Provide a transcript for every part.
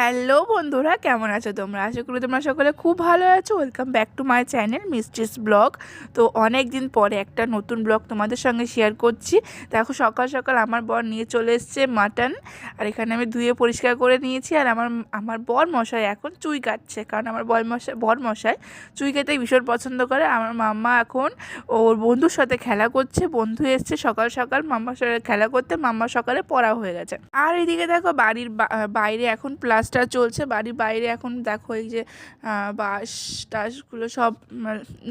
Hello বন্ধুরা, কেমন আছো তোমরা? আশা করি তোমরা সকলে খুব ভালো আছো। Welcome back to my channel mistress blog তো অনেক দিন পরে একটা নতুন ব্লগ তোমাদের সঙ্গে শেয়ার করছি। দেখো, সকাল সকাল আমার বর নিয়ে চলে এসছে মাটন আর এখানে আমি ধুয়ে পরিষ্কার করে নিয়েছি। আর আমার আমার বর মশাই এখন চুই কাটছে, কারণ আমার বর মশাই বর মশাই চুই খেতে ভীষণ পছন্দ করে। আমার মাম্মা এখন ওর বন্ধুর সাথে খেলা করছে, বন্ধু এসছে সকাল সকাল মাম্মার সাথে খেলা করতে মাম্মা সকালে পড়া হয়ে গেছে। আর এদিকে দেখো, বাড়ির বাইরে এখন প্লাস্টার চলছে বাড়ির বাইরে এখন দেখো এই যে বাঁশ টাশগুলো সব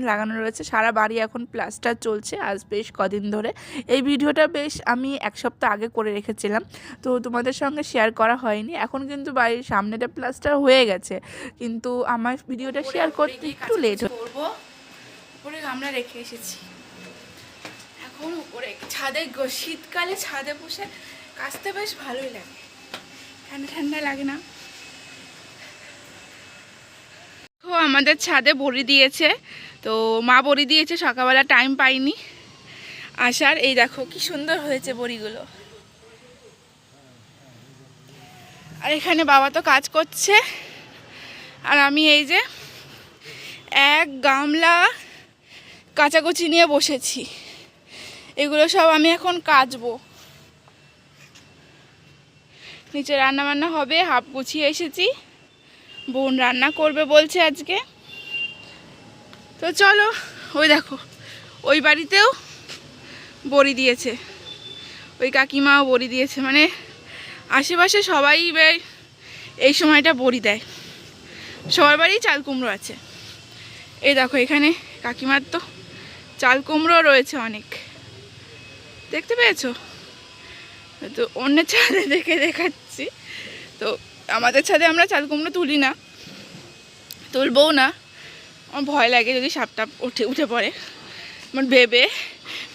লাগানো রয়েছে। সারা বাড়ি এখন প্লাস্টার চলছে আজ বেশ কদিন ধরে। এই ভিডিওটা বেশ আমি এক সপ্তাহ আগে করে রেখেছিলাম। তো তোমাদের সঙ্গে শেয়ার করা হয়নি। এখন কিন্তু বাড়ির সামনেটা প্লাস্টার হয়ে গেছে। কিন্তু আমার ভিডিওটা শেয়ার করতে একটু লেট করব। উপরে গামলা রেখে এসেছি। এখন উপরে ছাদে শীতকালে ছাদে বসে কাচতে বেশ ভালোই লাগে। ঠান্ডা ঠান্ডা লাগে না ও আমাদের ছাদে বড়ি দিয়েছে। তো মা বড়ি দিয়েছে, সকালবেলা টাইম পাইনি। আসার, এই দেখো কি সুন্দর হয়েছে বড়িগুলো। আর এখানে বাবা তো কাজ করছে। আর আমি এই যে এক গামলা কাচাকুচি নিয়ে বসেছি। এগুলো সব আমি এখন কাচবো। নিচে রান্না বান্না হবে, হাফ গুছিয়ে এসেছি। বোন রান্না করবে বলছে আজকে। তো চলো, ওই দেখো, ওই বাড়িতেও বড়ি দিয়েছে। ওই কাকিমাও বড়ি দিয়েছে মানে আশেপাশে সবাই এই সময়টা বড়ি দেয়। সবার বাড়ি চাল কুমড়ো আছে। এই দেখো, এখানে কাকিমার তো চাল কুমড়ো রয়েছে অনেক। দেখতে পেয়েছ? তো অন্যের ছাদে দেখে দেখাচ্ছি। তো আমাদের ছাদে আমরা চাল কুমড়ো তুলি না, তুলবও না। আমার ভয় লাগে যদি সাপটা উঠে উঠে পড়ে। আমার ভেবে,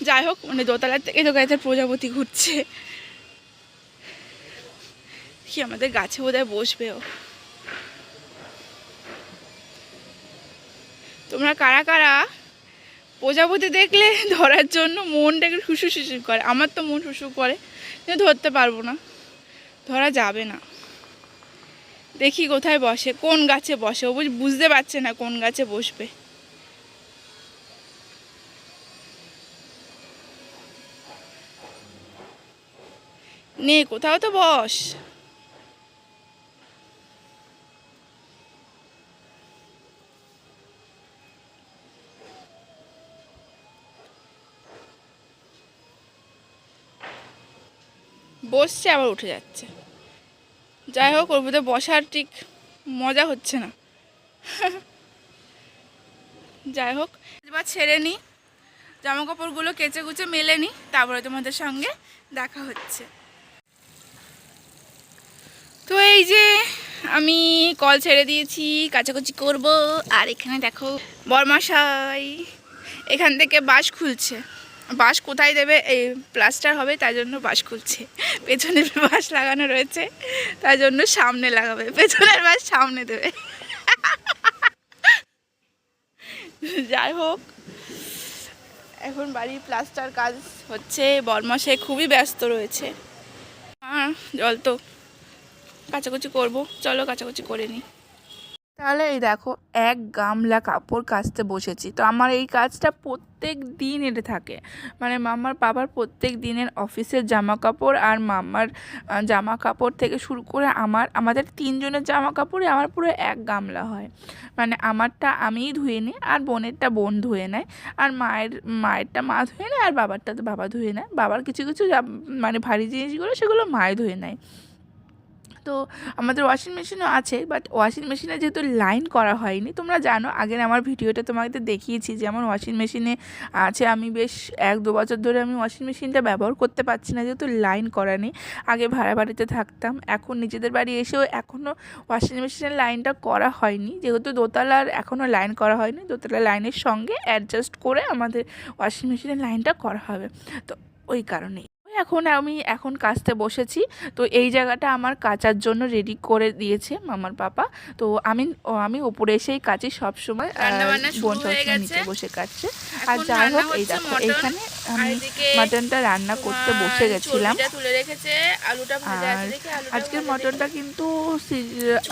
যাই হোক মানে দোতলার থেকে তো গাছের প্রজাপতি ঘুরছে। কি আমাদের গাছে বোধহয় বসবে ও। তোমরা কারা কারা প্রজাপতি দেখলে ধরার জন্য মনটা একটু শুশু শুশু করে? আমার তো মন শুশু করে, কিন্তু ধরতে পারব না। ধরা যাবে না। দেখি কোথায় বসে, কোন গাছে বসে, ও বুঝ- বুঝতে পারছে না কোন গাছে বসবে। নে, কোথাও তো বস। বসছে, আবার উঠে যাচ্ছে। যাই হোক, ওর মধ্যে বসার ঠিক মজা হচ্ছে না। যাই হোক, এবার ছেড়ে নিই জামা কাপড়গুলো কেচে কুচে মেলে নিই তারপরে তোমাদের সঙ্গে দেখা হচ্ছে। তো এই যে আমি কল ছেড়ে দিয়েছি, কাচাকুচি করব। আর এখানে দেখো বরমাশাই, এখান থেকে বাস খুলছে। বাঁশ কোথায় দেবে? এই প্লাস্টার হবে তাই জন্য বাঁশ খুলছে। পেছনের বাঁশ লাগানো রয়েছে তাই জন্য সামনে লাগাবে। পেছনের বাঁশ সামনে দেবে। যাই হোক, এখন বাড়ির প্লাস্টার কাজ হচ্ছে। বরমাসে খুবই ব্যস্ত রয়েছে। জল তো কাচাকুচি করব। চলো কাচাকুচি করে নিই। তাহলে এই দেখো, এক গামলা কাপড় কাচতে বসেছি। তো আমার এই কাজটা প্রত্যেক দিন এটা থাকে। মানে মামার বাবার প্রত্যেক দিনের অফিসের জামা কাপড় আর মামার জামা কাপড় থেকে শুরু করে আমার, আমাদের তিনজনের জামা কাপড়ে আমার পুরো এক গামলা হয়। মানে আমারটা আমিই ধুয়ে নিই আর বোনেরটা বোন ধুয়ে নেয়। আর মায়ের, মায়েরটা মা ধুয়ে নেয় আর বাবারটা তো বাবা ধুয়ে নেয়। বাবার কিছু কিছু মানে ভারী জিনিসগুলো সেগুলো মায়ে ধুয়ে নেয়। তো আমাদের ওয়াশিং মেশিনও আছে বাট ওয়াশিং মেশিনে যেহেতু লাইন করা হয়নি, তোমরা জানো, আগের আমার ভিডিওটা তোমাদের দেখিয়েছি যে আমার ওয়াশিং মেশিনে আছে, আমি বেশ এক দু বছর ধরে আমি ওয়াশিং মেশিনটা ব্যবহার করতে পারছি না, যেহেতু লাইন করা নেই। আগে ভাড়া বাড়িতে থাকতাম, এখন নিজেদের বাড়ি এসেও এখনও ওয়াশিং মেশিনের লাইনটা করা হয়নি, যেহেতু দোতলার এখনও লাইন করা হয়নি দোতলার লাইনের সঙ্গে অ্যাডজাস্ট করে আমাদের ওয়াশিং মেশিনের লাইনটা করা হবে, তো ওই কারণেই। এখন আমি এখন কাচতে বসেছি। তো এই জায়গাটা আমার কাচার জন্য রেডি করে দিয়েছে মামার পাপা। তো আমি আমি উপরে এসেই কাচি সবসময়। বোন নিচে বসে কাটছে। আর যাই হোক এই দেখো আর আমি মটনটা রান্না করতে বসে গেছিলাম। আজকের মটনটা কিন্তু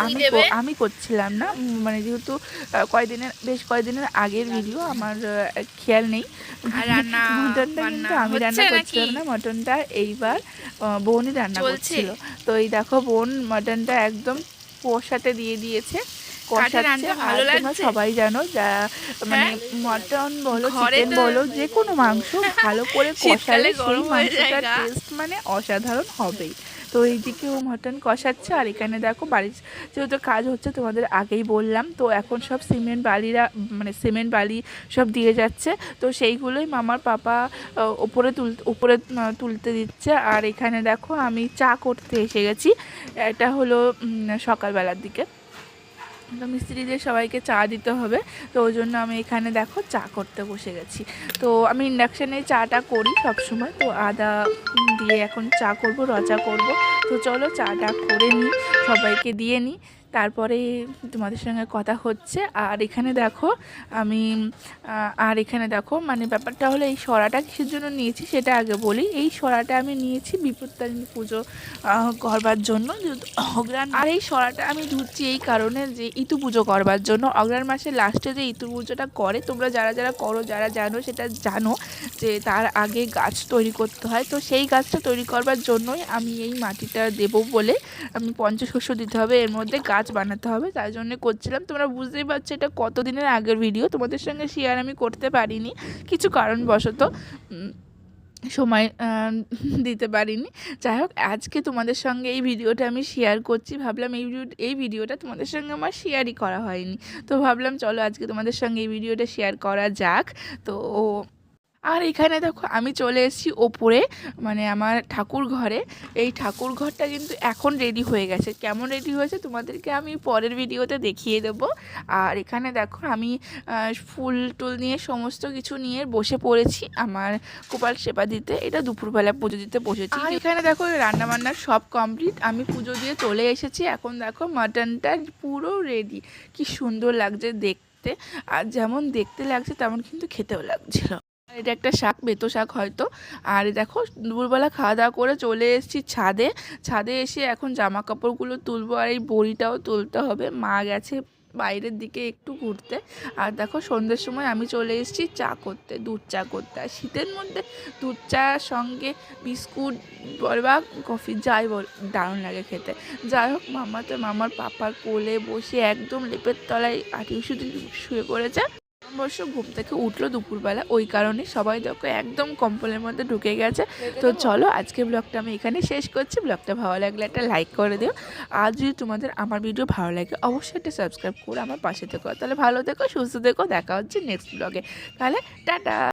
আমি আমি করছিলাম না। মানে যেহেতু আহ, কয়দিনের বেশ কয়েকদিনের আগের ভিডিও আমার খেয়াল নেই। মটনটা কিন্তু আমি রান্না করছিলাম না মটনটা এইবার বোনই রান্না করছিল। তো এই দেখো বোন মাটনটা একদম কষাতে দিয়ে দিয়েছে কষাচ্ছে। ভালো তোমরা সবাই জানো যা মানে হ্যাঁ? মটন বলো চিকেন বলো যে কোনো মাংস ভালো করে কষালে সেই গরম মাংসটা মাংসটার টেস্ট মানে অসাধারণ হবেই। তো এইদিকে ও মটন কষাচ্ছে, আর এখানে দেখো বাড়ির যেহেতু কাজ হচ্ছে তোমাদের আগেই বললাম, তো এখন সব সিমেন্ট বালিরা মানে সিমেন্ট বালি সব দিয়ে যাচ্ছে, তো সেইগুলোই মামার পাপা ওপরে তুল উপরে তুলতে দিচ্ছে, আর এখানে দেখো আমি চা করতে এসে গেছি, এটা হলো সকালবেলার দিকে। তো মিস্ত্রিদের সবাইকে চা দিতে হবে। তো ওই জন্য আমি এখানে দেখো চা করতে বসে গেছি। তো আমি ইন্ডাকশানে চাটা করি সবসময়। তো আদা দিয়ে এখন চা করব, রচা করব। তো চলো চাটা করে নিই, সবাইকে দিয়ে নিই। তারপরে তোমাদের সঙ্গে কথা হচ্ছে। আর এখানে দেখো আমি আর এখানে দেখো মানে ব্যাপারটা হলো এই সরাটা কিসের জন্য নিয়েছি সেটা আগে বলি। এই সরাটা আমি নিয়েছি বিপত্তারিণী পুজো করবার জন্য। অগ্রাণ আর এই সরাটা আমি ধুচ্ছি এই কারণে যে ইতু পুজো করবার জন্য। অগ্রাণ মাসের লাস্টে যে ইতু পুজোটা করে তোমরা যারা যারা করো যারা জানো সেটা জানো যে তার আগে গাছ তৈরি করতে হয়। তো সেই গাছটা তৈরি করবার জন্যই আমি এই মাটিটা দেবো বলে আমি পঞ্চশস্য দিতে হবে। এর মধ্যে গাছ বানাতে হবে তাই জন্য করছিলাম। তোমরা বুঝতেই পারছ এটা কত দিনের আগের ভিডিও তোমাদের সঙ্গে শেয়ার আমি করতে পারিনি, কিছু কারণবশত সময় দিতে পারিনি। যাই হোক, আজকে তোমাদের সঙ্গে এই ভিডিওটা আমি শেয়ার করছি, ভাবলাম এই ভিডিও এই ভিডিওটা তোমাদের সঙ্গে আমার শেয়ারই করা হয়নি। তো ভাবলাম, চলো আজকে তোমাদের সঙ্গে এই ভিডিওটা শেয়ার করা যাক। তো আর এখানে দেখো আমি চলে এসেছি ওপরে মানে আমার ঠাকুর ঘরে। এই ঠাকুর ঘরটা কিন্তু এখন রেডি হয়ে গেছে। কেমন রেডি হয়েছে তোমাদেরকে আমি পরের ভিডিওতে দেখিয়ে দেবো। আর এখানে দেখো আমি ফুল টুল নিয়ে সমস্ত কিছু নিয়ে বসে পড়েছি আমার গোপাল সেবা দিতে। এটা দুপুরবেলা পুজো দিতে বসেছি। আর এখানে দেখো রান্না বান্নার সব কমপ্লিট আমি পুজো দিয়ে চলে এসেছি। এখন দেখো মাটনটা পুরো রেডি কি সুন্দর লাগছে দেখতে। আর যেমন দেখতে লাগছে তেমন কিন্তু খেতেও লাগছিল। এটা একটা শাক, বেতো শাক হয়তো। আর দেখো, দুপুরবেলা খাওয়া দাওয়া করে চলে এসেছি ছাদে। ছাদে এসে এখন জামা কাপড়গুলো তুলবো আর এই বড়িটাও তুলতে হবে। মা গেছে বাইরের দিকে একটু ঘুরতে। আর দেখো, সন্ধ্যের সময় আমি চলে এসেছি চা করতে, দুধ চা করতে। আর শীতের মধ্যে দুধ চার সঙ্গে বিস্কুট বল বা কফি, যাই বল, দারুণ লাগে খেতে। যাই হোক মামা তো মামার পাপার কোলে বসে একদম লেপের তলায় আটি শুধু শুয়ে পড়েছে। অবশ্য ঘুম থেকে উঠল দুপুরবেলা, ওই কারণে সবাই দেখো একদম কম্পলের মধ্যে ঢুকে গেছে। তো চলো আজকে ব্লগটা আমি এখানে শেষ করছি। ব্লগটা ভালো লাগলে একটা লাইক করে দিও। আর যদি তোমাদের আমার ভিডিও ভালো লাগে, অবশ্যই একটা সাবস্ক্রাইব করে আমার পাশে থেকো। তাহলে ভালো থেকো, সুস্থ থেকো। দেখা হচ্ছে নেক্সট ব্লগে তাহলে টাটা!